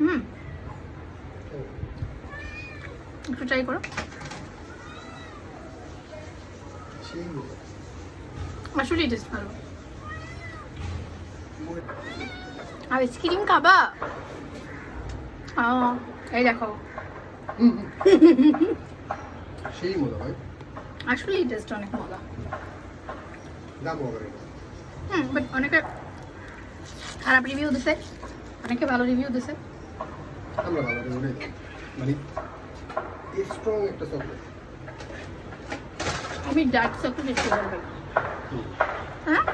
হুম। একটু ট্রাই করো। আসলে টেস্ট ভালো। আইসক্রিম খাবা? এই দেখো। সেই মজা ভাই আসলে টেস্ট অনেক মজা। হুম বাট অনেকে খারাপ রিভিউ দিছে। অনেকে ভালো রিভিউ দিছে। আমরা ভালো করে মানে স্ট্রং একটা চকলেট আমি ডার্ক চকলেট ভালো হ্যাঁ?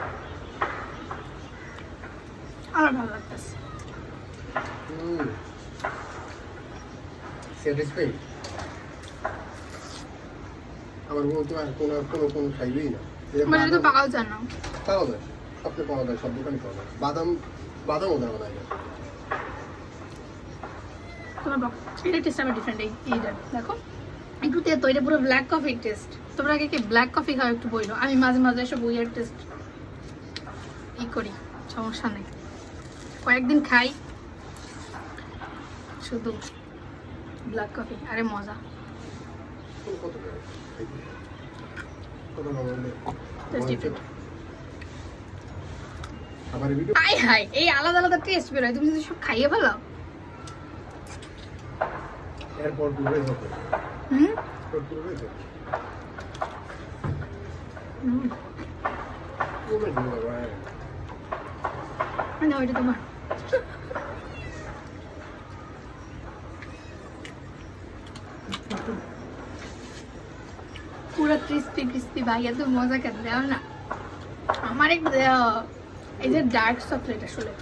আমার ভালো লাগতেছে। স্যাটিসফাইড আমার মতো আর কোনো কোনো কোনো খাইবেই না। মানে তো বাদাম- পাকাও না। পাওয়া যায়। সবচেয়ে পাওয়া যায় সব দোকানে পাওয়া যায়। বাদাম বাদামও দেওয়া যায়। তোমার বক এটা টেস্ট আমার ডিফারেন্ট এই এইটা দেখো। একটু তেতো এটা পুরো ব্ল্যাক কফি টেস্ট তোমরা আগে কি ব্ল্যাক কফি খাও একটু বইলো। আমি মাঝে মাঝে এসব বইয়ের টেস্ট ই করি সমস্যা নেই। কয়েকদিন খাই শুধু ব্ল্যাক কফি আরে মজা। হাই হাই এই আলাদা আলাদা টেস্ট বেরোয়। তুমি যদি সব খাইয়ে ফেলো এরপর পুরো যাবে হুম? পুরো যাবে হুম। না ওইটা তোমার। পুরো ক্রিস্পি ক্রিস্পি ভাই এত মজা খেতে দেও না। আমার এই যে ডার্ক চকলেট আসলে।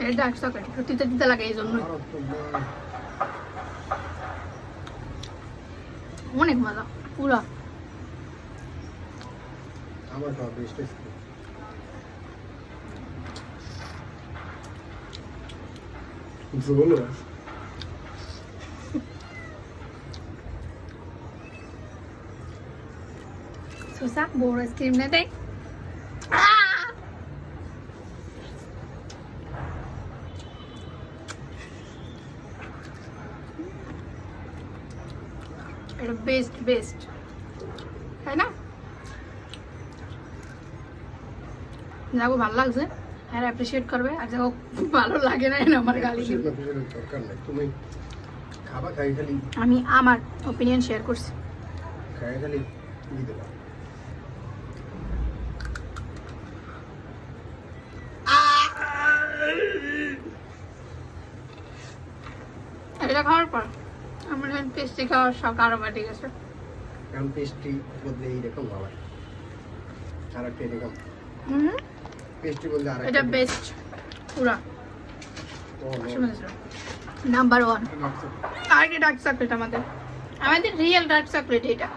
এটা ডার্ক চকলেট তিতে তিতে লাগে এই জন্যই আর তো ভাই অনেক মজা পুরো আমার খাওয়া বেস্ট টেস্ট ঝোল সোসা বড় আইসক্রিম না এটা বেস্ট বেস্ট তাই না? যাব ভালো লাগছে। হ্যাঁ অ্যাপ্রিসিয়েট করবে। আর যাও ভালো লাগে না আমার গালি। তুমি খাবা খাই খালি। আমি আমার ওপিনিয়ন শেয়ার করছি। খাই খালি দিতে পারো। এটা খাওয়ার পর। আমার পেস্ট্রি খাওয়ার শখ আরও বাড়ি গেছে। এখন পেস্ট্রি বলতে এইরকম ভাবা আর একটা এরকম। হুম। পেস্ট্রি বলতে আর এটা বেস্ট পুরা। নাম্বার ওয়ান আর কি ডার্ক চকলেট আমাদের? আমাদের রিয়েল ডার্ক চকলেট এটা।